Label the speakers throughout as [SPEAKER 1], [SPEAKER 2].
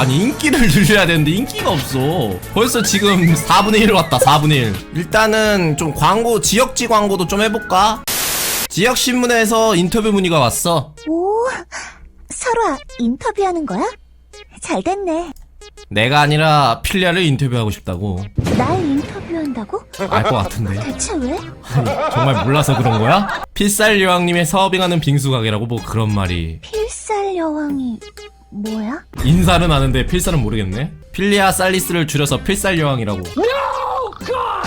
[SPEAKER 1] 아니 인기를 늘려야 되는데 인기가 없어 벌써 지금 4분의 1 왔다 4분의 1 일단은 좀 광고 지역지 광고도 좀 해볼까? 지역신문에서 인터뷰 문의가 왔어
[SPEAKER 2] 오, 설아, 인터뷰하는 거야? 잘 됐네.
[SPEAKER 1] 내가 아니라 필리아를 인터뷰하고 싶다고
[SPEAKER 2] 날 인터뷰한다고?
[SPEAKER 1] 알 것 같은데
[SPEAKER 2] 대체 왜?
[SPEAKER 1] 정말 몰라서 그런 거야? 필살 여왕님의 서빙하는 빙수 가게라고 뭐 그런 말이
[SPEAKER 2] 필살 여왕이 뭐야?
[SPEAKER 1] 인사는 아는데 필살은 모르겠네. 필리아 살리스를 줄여서 필살 여왕이라고.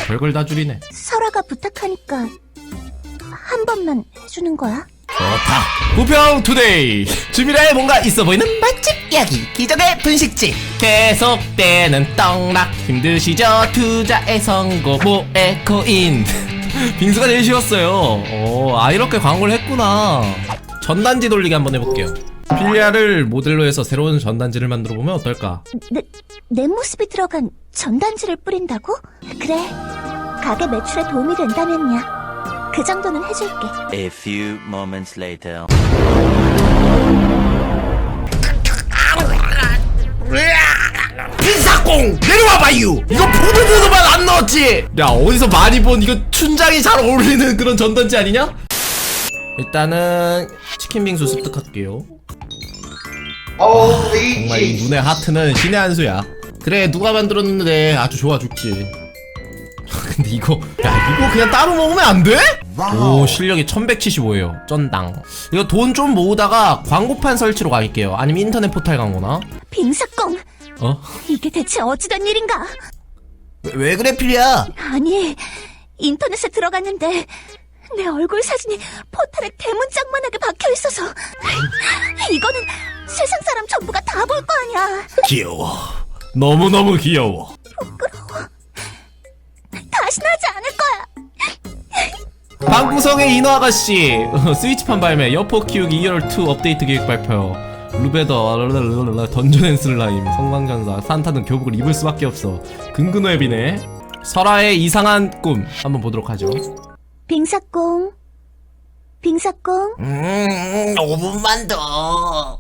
[SPEAKER 1] 별걸 다 줄이네.
[SPEAKER 2] 설아가 부탁하니까 한 번만 해주는 거야?
[SPEAKER 1] 좋다. 부평 투데이. 주미라에 뭔가 있어 보이는 맛집 이야기. 기적의 분식집. 계속되는 떡락. 힘드시죠? 투자의 성공 모에 코인. 빙수가 제일 쉬웠어요. 오, 아 이렇게 광고를 했구나. 전단지 돌리기 한번 해볼게요 필리아를 모델로 해서 새로운 전단지를 만들어 보면 어떨까
[SPEAKER 2] 내, 내 모습이 들어간 전단지를 뿌린다고? 그래. 가게 매출에 도움이 된다면야. 그 정도는 해줄게.
[SPEAKER 3] A few moments later.
[SPEAKER 1] 빈사공 내려와봐요 이거 보도보도만 안 넣었지 야 어디서 많이 본 이거 춘장이 잘 어울리는 그런 전단지 아니냐? 일단은 치킨 빙수 습득할게요 정말 이 눈의 하트는 신의 한 수야. 그래 누가 만들었는데 아주 좋아 죽지. 근데 이거 야 이거 그냥 따로 먹으면 안 돼? 오 실력이 1175예요. 쩐당. 이거 돈 좀 모으다가 광고판 설치로 갈게요. 아니면 인터넷 포탈 광고나?
[SPEAKER 2] 빙사꽁!
[SPEAKER 1] 어?
[SPEAKER 2] 이게 대체 어찌된 일인가?
[SPEAKER 1] 왜, 왜 그래 필리야?
[SPEAKER 2] 아니, 인터넷에 들어갔는데 내 얼굴 사진이 포탈에 대문짝만하게 박혀 있어서. 이거는 세상 사람 전부가 다 볼 거 아니야.
[SPEAKER 1] 귀여워. 너무너무 귀여워.
[SPEAKER 2] 다시는 하지 않을 거야.
[SPEAKER 1] 방구석의 인어 아가씨. 스위치판 발매. 여포 키우기 2월 2 업데이트 계획 발표. 루베더 랄랄랄랄라, 던전 앤 슬라임 성광전사 산타는 교복을 입을 수밖에 없어 근근웹이네 설아의 이상한 꿈 한번 보도록 하죠
[SPEAKER 2] 빙사꽁, 빙사꽁.
[SPEAKER 1] 음 5분만 더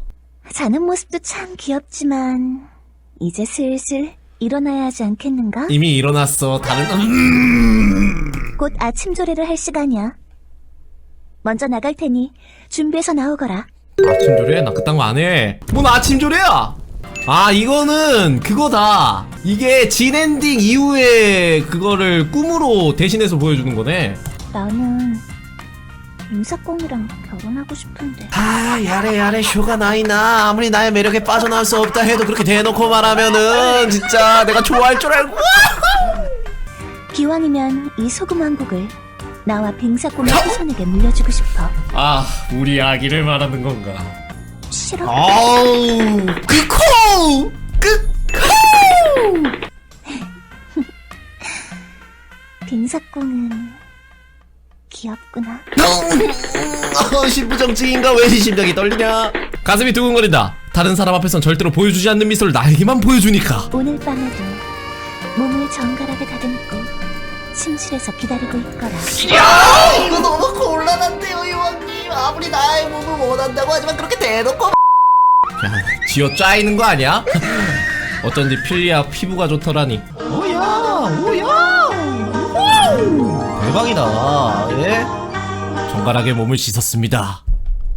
[SPEAKER 2] 자는 모습도 참 귀엽지만 이제 슬슬 일어나야 하지 않겠는가?
[SPEAKER 1] 이미 일어났어 다른 음.
[SPEAKER 2] 곧 아침 조례를 할 시간이야. 먼저 나갈 테니 준비해서 나오거라.
[SPEAKER 1] 아침 조례? 나 그딴 거 안 해. 뭔 아침 조례야? 아, 이거는 그거다. 이게 진엔딩 이후에 그거를 꿈으로 대신해서 보여주는 거네.
[SPEAKER 2] 나는 빙사꽁이랑 결혼하고 싶은데.
[SPEAKER 1] 아, 야래, 야래, 쇼가 나이나. 아무리 나의 매력에 빠져나올 수 없다 해도 그렇게 대놓고 말하면은 진짜 내가 좋아할 줄 알고.
[SPEAKER 2] 기왕이면 이 소금 왕국을 나와 빙사꽁의 후손에게 물려주고 싶어.
[SPEAKER 1] 아, 우리 아기를 말하는 건가?
[SPEAKER 2] 싫어.
[SPEAKER 1] 아우, 그 코! 그 코!
[SPEAKER 2] 빙사꽁은 귀엽구나.
[SPEAKER 1] 어, 신부정증인가 왜 심장이 떨리냐? 가슴이 두근거린다. 다른 사람 앞에선 절대로 보여주지 않는 미소를 나에게만 보여주니까.
[SPEAKER 2] 오늘 밤에도 몸을 정갈하게 다듬고 침실에서 기다리고 있거라.
[SPEAKER 4] 야, 이거 너무 곤란한데요, 이왕님. 아무리 나의 몸을 원한다고 하지만 그렇게 대놓고
[SPEAKER 1] 야, 쥐어 짜이는 거 아니야? 어쩐지 필리아 피부가 좋더라니. 대박이다. 예? 정갈하게 몸을 씻었습니다.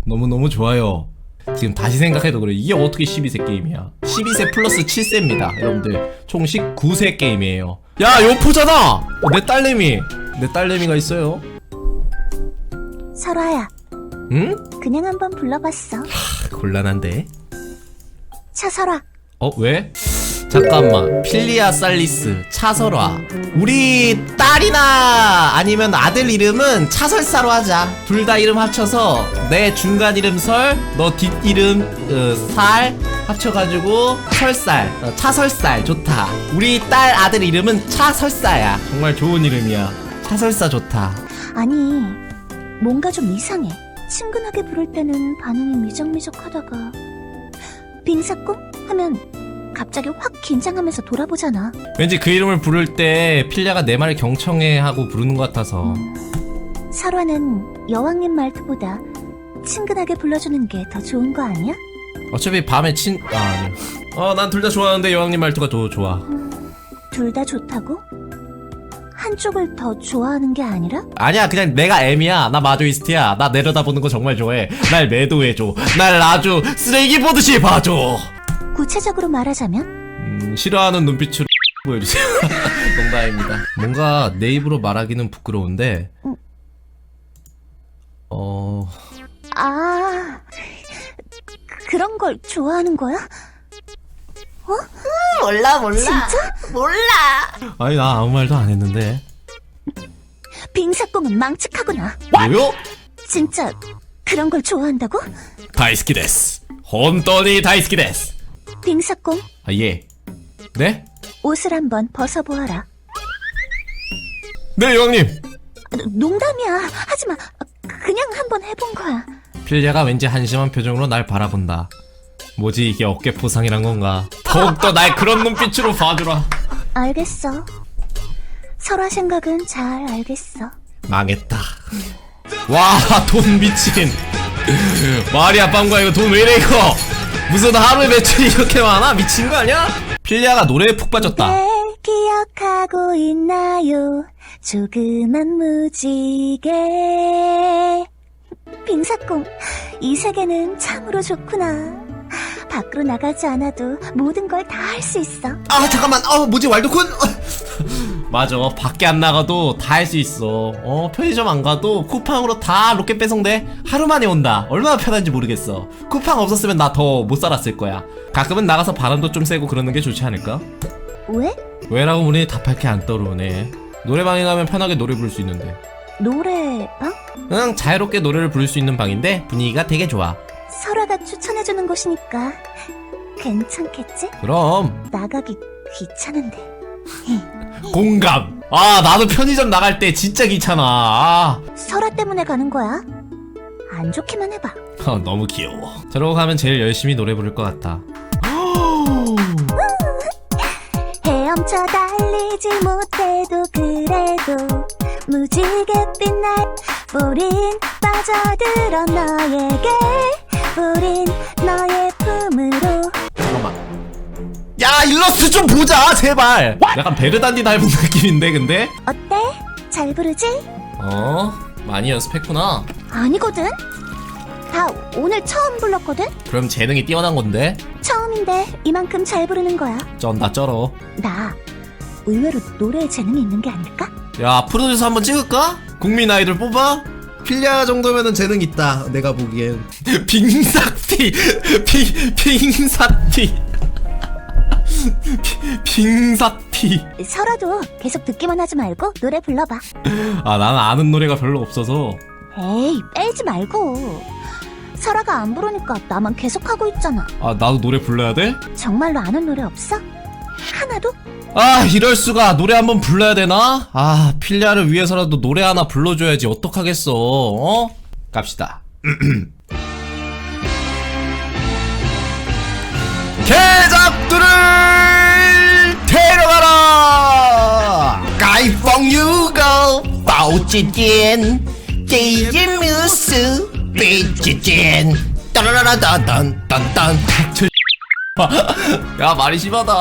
[SPEAKER 1] 너무 너무 좋아요. 지금 다시 생각해도 그래. 이게 어떻게 12세 게임이야? 12세 플러스 7세입니다, 여러분들. 총 19세 게임이에요. 야, 요포잖아. 어, 내 딸내미. 내 딸내미가 있어요.
[SPEAKER 2] 설아야,
[SPEAKER 1] 응?
[SPEAKER 2] 그냥 한번 불러봤어.
[SPEAKER 1] 곤란한데.
[SPEAKER 2] 차설아,
[SPEAKER 1] 어 왜? 잠깐만. 필리아 살리스 차설화. 우리 딸이나 아니면 아들 이름은 차설사로 하자. 둘 다 이름 합쳐서 내 중간 이름 설 너 뒷 이름 어, 살 합쳐가지고 설살 어, 차설살 좋다. 우리 딸 아들 이름은 차설사야. 정말 좋은 이름이야. 차설사 좋다.
[SPEAKER 2] 아니, 뭔가 좀 이상해. 친근하게 부를 때는 반응이 미적미적하다가 빙사꽁 하면 갑자기 확 긴장하면서 돌아보잖아.
[SPEAKER 1] 왠지 그 이름을 부를 때 필리아가 내 말을 경청해 하고 부르는 것 같아서
[SPEAKER 2] 설화는 여왕님 말투보다 친근하게 불러주는 게 더 좋은 거 아니야?
[SPEAKER 1] 어차피 밤에 친... 아 아니요 어, 난 둘 다 좋아하는데 여왕님 말투가 더 좋아.
[SPEAKER 2] 둘 다 좋다고? 한쪽을 더 좋아하는 게 아니라?
[SPEAKER 1] 아니야, 그냥 내가 M이야. 나 마조이스트야. 나 내려다보는 거 정말 좋아해. 날 매도해줘. 날 아주 쓰레기 보듯이 봐줘.
[SPEAKER 2] 구체적으로 말하자면?
[SPEAKER 1] 음, 싫어하는 눈빛으로 보여주세요. 농담입니다. 뭔가 내 입으로 말하기는 부끄러운데, 어,
[SPEAKER 2] 아, 그런 걸 좋아하는 거야?
[SPEAKER 4] 몰라 몰라
[SPEAKER 2] 진짜?
[SPEAKER 4] 몰라
[SPEAKER 1] 아니, 나 아무 말도 안 했는데.
[SPEAKER 2] 빙사공은 망측하구나.
[SPEAKER 1] 뭐요?
[SPEAKER 2] 진짜 그런 걸 좋아한다고?
[SPEAKER 1] 다이스키 데스. 혼돈이 다이스키 데스.
[SPEAKER 2] 빙사공,
[SPEAKER 1] 아, 예. 네?
[SPEAKER 2] 옷을 한번 벗어보아라.
[SPEAKER 1] 네, 여왕님.
[SPEAKER 2] 농담이야. 하지마. 그냥 한번 해본 거야.
[SPEAKER 1] 필리아가 왠지 한심한 표정으로 날 바라본다. 뭐지 이게 어깨 포상이란 건가? 더욱더 날 그런 눈빛으로 봐주라.
[SPEAKER 2] 알겠어. 설아 생각은 잘 알겠어.
[SPEAKER 1] 망했다. 와, 돈 미친. 마리아 빵과 이거 돈 왜 이래 이거? 무슨 하루에 매출이 이렇게 많아? 미친 거 아니야? 필리아가 노래에 푹 빠졌다.
[SPEAKER 2] 네, 기억하고 있나요? 조그만 무지개. 빙사공, 이 세계는 참으로 좋구나. 밖으로 나가지 않아도 모든 걸 다 할 수 있어.
[SPEAKER 4] 아 잠깐만 어 뭐지 왈도쿤
[SPEAKER 1] 맞아, 밖에 안 나가도 다 할 수 있어. 어, 편의점 안 가도 쿠팡으로 다 로켓 배송돼. 하루 만에 온다. 얼마나 편한지 모르겠어. 쿠팡 없었으면 나 더 못 살았을 거야. 가끔은 나가서 바람도 좀 쐬고 그러는 게 좋지 않을까?
[SPEAKER 2] 왜?
[SPEAKER 1] 왜라고 문이 답할 게 안 떠오르네. 노래방에 가면 편하게 노래 부를 수 있는데.
[SPEAKER 2] 노래방?
[SPEAKER 1] 그냥 자유롭게 노래를 부를 수 있는 방인데 분위기가 되게 좋아.
[SPEAKER 2] 설아가 추천해주는 곳이니까 괜찮겠지?
[SPEAKER 1] 그럼
[SPEAKER 2] 나가기 귀찮은데.
[SPEAKER 1] 공감. 아 나도 편의점 나갈 때 진짜 귀찮아. 아
[SPEAKER 2] 설아 때문에 가는 거야? 안 좋기만 해봐.
[SPEAKER 1] 어, 너무 귀여워. 저러고 가면 제일 열심히 노래 부를 것 같아.
[SPEAKER 2] 헤엄쳐 달리지 못해도 그래도 무지갯빛 날 우린 빠져들어 너에게 우린 너의 품으로.
[SPEAKER 1] 야 일러스트 좀 보자 제발. 약간 베르단디 닮은 느낌인데 근데?
[SPEAKER 2] 어때? 잘 부르지?
[SPEAKER 1] 어 많이 연습했구나.
[SPEAKER 2] 아니거든? 다 오늘 처음 불렀거든?
[SPEAKER 1] 그럼 재능이 뛰어난 건데?
[SPEAKER 2] 처음인데 이만큼 잘 부르는 거야
[SPEAKER 1] 쩐다 쩔어.
[SPEAKER 2] 나 의외로 노래에 재능이 있는 게 아닐까?
[SPEAKER 1] 야 프로듀서 한번 찍을까? 국민 아이돌 뽑아? 필리아 정도면은 재능 있다. 내가 보기엔. 빙삭티, 빙 빙삭티, 빙- 빙삭티.
[SPEAKER 2] 설아도 계속 듣기만 하지 말고 노래 불러봐
[SPEAKER 1] 아 나는 아는 노래가 별로 없어서.
[SPEAKER 2] 에이 빼지 말고 설아가 안 부르니까 나만 계속 하고 있잖아
[SPEAKER 1] 아 나도 노래 불러야 돼?
[SPEAKER 2] 정말로 아는 노래 없어? 하나도?
[SPEAKER 1] 아 이럴 수가 노래 한 번 불러야 되나? 아 필리아를 위해서라도 노래 하나 불러줘야지 어떡하겠어 어? 갑시다
[SPEAKER 4] 찌찌찐 제이지 뮤스 삐찌찐 따라라라단 딴딴
[SPEAKER 1] 야 말이 심하다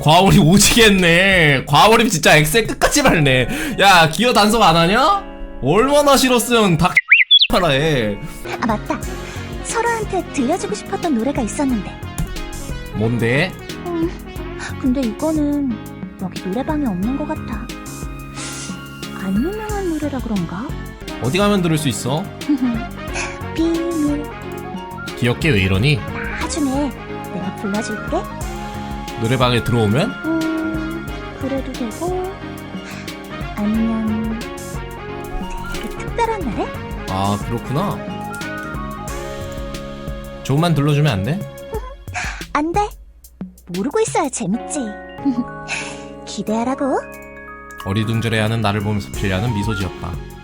[SPEAKER 1] 과오리 오지게 했네 과오리 진짜 엑셀 끝까지 밟네 야 기어 단속 안 하냐? 얼마나 싫었으면 다 하라 해
[SPEAKER 2] 아 맞다. 설아한테 들려주고 싶었던 노래가 있었는데.
[SPEAKER 1] 뭔데?
[SPEAKER 2] 음, 근데 이거는 여기 노래방에 없는 것 같아. 안 유명한 노래라 그런가?
[SPEAKER 1] 어디 가면 들을 수 있어?
[SPEAKER 2] 비밀
[SPEAKER 1] 귀엽게 왜 이러니?
[SPEAKER 2] 나중에 내가 불러줄게
[SPEAKER 1] 노래방에 들어오면?
[SPEAKER 2] 음, 그래도 되고 아니면 되게 특별한 날에?
[SPEAKER 1] 아 그렇구나 조금만 들러주면 안 돼?
[SPEAKER 2] 안 돼. 모르고 있어야 재밌지. 기대하라고.
[SPEAKER 1] 어리둥절해하는 나를 보면서 필리아는 미소 지었다